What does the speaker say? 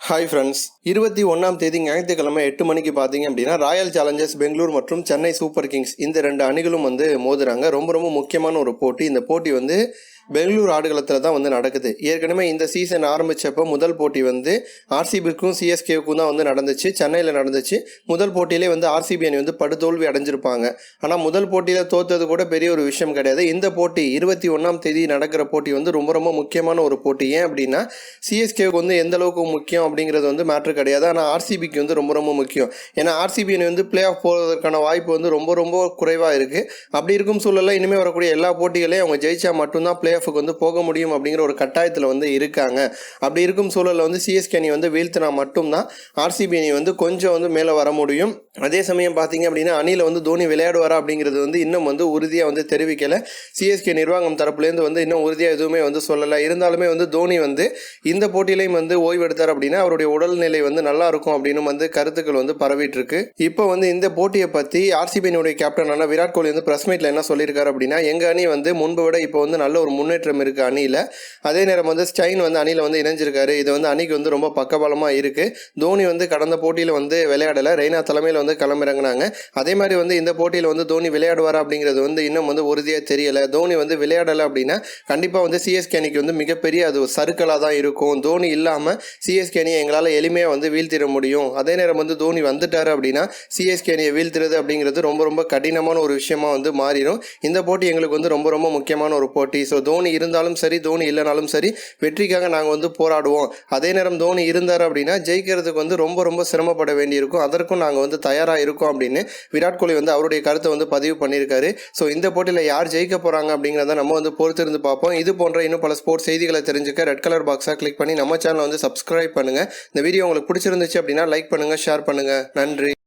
Hi friends இருபத்தி ஒன்றாம் தேதி ஞாயிற்றுக்கிழமை எட்டு மணிக்கு பார்த்தீங்க அப்படின்னா ராயல் சேலஞ்சர்ஸ் பெங்களூர் மற்றும் சென்னை சூப்பர் கிங்ஸ் இந்த ரெண்டு அணிகளும் வந்து மோதுறாங்க. ரொம்ப ரொம்ப முக்கியமான ஒரு போட்டி. இந்த போட்டி வந்து பெங்களூர் ஆடுகளத்தில் தான் வந்து நடக்குது. ஏற்கனவே இந்த சீசன் ஆரம்பித்தப்போ முதல் போட்டி வந்து ஆர்சிபிக்கும் சிஎஸ்கேவுக்கும் தான் வந்து நடந்துச்சு. சென்னையில் நடந்துச்சு. முதல் போட்டியிலே வந்து ஆர்சிபி அணி வந்து படுதோல்வி அடைஞ்சிருப்பாங்க. ஆனால் முதல் போட்டியில் தோத்தது கூட பெரிய ஒரு விஷயம் கிடையாது. இந்த போட்டி இருபத்தி ஒன்றாம் தேதி நடக்கிற போட்டி வந்து ரொம்ப ரொம்ப முக்கியமான ஒரு போட்டி. ஏன் அப்படின்னா சிஎஸ்கேவுக்கு வந்து எந்த அளவுக்கு முக்கியம் அப்படிங்கிறது வந்து மேட்ரு கிடையாது. ஆனால் ஆர்சிபிக்கு வந்து ரொம்ப ரொம்ப முக்கியம். ஏன்னா ஆர்சிபி அணி வந்து பிளே ஆஃப் போவதற்கான வாய்ப்பு வந்து ரொம்ப ரொம்ப குறைவாக இருக்குது அப்படி இருக்கும் சூழலில் இனிமேல் வரக்கூடிய எல்லா போட்டிகளையும் அவங்க ஜெயிச்சா மட்டும்தான் பிளே பிளேஆஃபுக்கு வந்து போக முடியும் அப்படிங்கிற ஒரு கட்டாயத்தில் வந்து இருக்காங்க. அப்படி இருக்கும் சூழலில் வந்து சிஎஸ்கே அணி வந்து வீழ்த்தினா மட்டும்தான் ஆர்சிபி அணி வந்து கொஞ்சம் வந்து மேலே வர முடியும். அதே சமயம் பார்த்தீங்க அப்படின்னா அணியில் வந்து தோனி விளையாடுவாரா அப்படிங்கிறது வந்து இன்னும் வந்து உறுதியாக வந்து தெரிவிக்கலை. சிஎஸ்கே நிர்வாகம் தரப்புலேருந்து வந்து இன்னும் உறுதியாக எதுவுமே வந்து சொல்லலை. இருந்தாலுமே வந்து தோனி வந்து இந்த போட்டியிலையும் வந்து ஓய்வு எடுத்தார் அப்படின்னா அவருடைய உடல்நிலை வந்து நல்லா இருக்கும் அப்படின்னு வந்து கருத்துக்கள் வந்து பரவிட்டு இருக்கு இப்போ வந்து இந்த போட்டியை பற்றி ஆர்சிபியினுடைய கேப்டனான விராட் கோலி வந்து பிரஸ் மீட்டில் என்ன சொல்லியிருக்காரு அப்படின்னா எங்கள் அணி வந்து முன்பை விட இப்போ வந்து நல்ல ஒரு முன் முன்னேற்றம் இருக்குது அணியில். அதே நேரம் வந்து ஸ்டைன் வந்து அணியில் வந்து இணைஞ்சிருக்காரு. இது வந்து அணிக்கு வந்து ரொம்ப பக்கபலமாக இருக்குது தோனி வந்து கடந்த போட்டியில் வந்து விளையாடலை. ரெய்னா தலைமையில் வந்து களமிறங்கினாங்க. அதே மாதிரி வந்து இந்த போட்டியில் வந்து தோனி விளையாடுவாரா அப்படிங்கிறது வந்து இன்னும் வந்து உறுதியாக தெரியலை. தோனி வந்து விளையாடலை அப்படின்னா கண்டிப்பாக வந்து சிஎஸ்கே அணிக்கு வந்து மிகப்பெரிய அது சருக்களாக தான் இருக்கும். தோனி இல்லாமல் சிஎஸ்கே அணியை எங்களால் எளிமையாக வந்து வீழ்த்திட முடியும். அதே நேரம் வந்து தோனி வந்துட்டார் அப்படின்னா சிஎஸ்கே அணியை வீழ்த்துறது அப்படிங்கிறது ரொம்ப ரொம்ப கடினமான ஒரு விஷயமா வந்து மாறிடும். இந்த போட்டி எங்களுக்கு வந்து ரொம்ப ரொம்ப முக்கியமான ஒரு போட்டி. ஸோ தோனி இருந்தாலும் சரி தோனி இல்லைனாலும் சரி வெற்றிக்காக நாங்கள் வந்து போராடுவோம். அதே நேரம் தோனி இருந்தார் அப்படின்னா ஜெயிக்கிறதுக்கு வந்து ரொம்ப ரொம்ப சிரமப்பட வேண்டியிருக்கும். அதற்கும் நாங்கள் வந்து தயாராக இருக்கோம் அப்படின்னு விராட் கோலி வந்து அவருடைய கருத்தை வந்து பதிவு பண்ணியிருக்காரு. ஸோ இந்த போட்டியில் யார் ஜெயிக்க போகிறாங்க அப்படிங்கிறத நம்ம வந்து பொறுத்திருந்து பார்ப்போம். இது போன்ற இன்னும் பல ஸ்போர்ட்ஸ் செய்திகளை தெரிஞ்சுக்க ரெட் கலர் பாக்ஸாக கிளிக் பண்ணி நம்ம சேனலை வந்து சப்ஸ்கிரைப் பண்ணுங்கள் இந்த வீடியோ உங்களுக்கு பிடிச்சிருந்துச்சு அப்படின்னா லைக் பண்ணுங்கள் ஷேர் பண்ணுங்கள் நன்றி.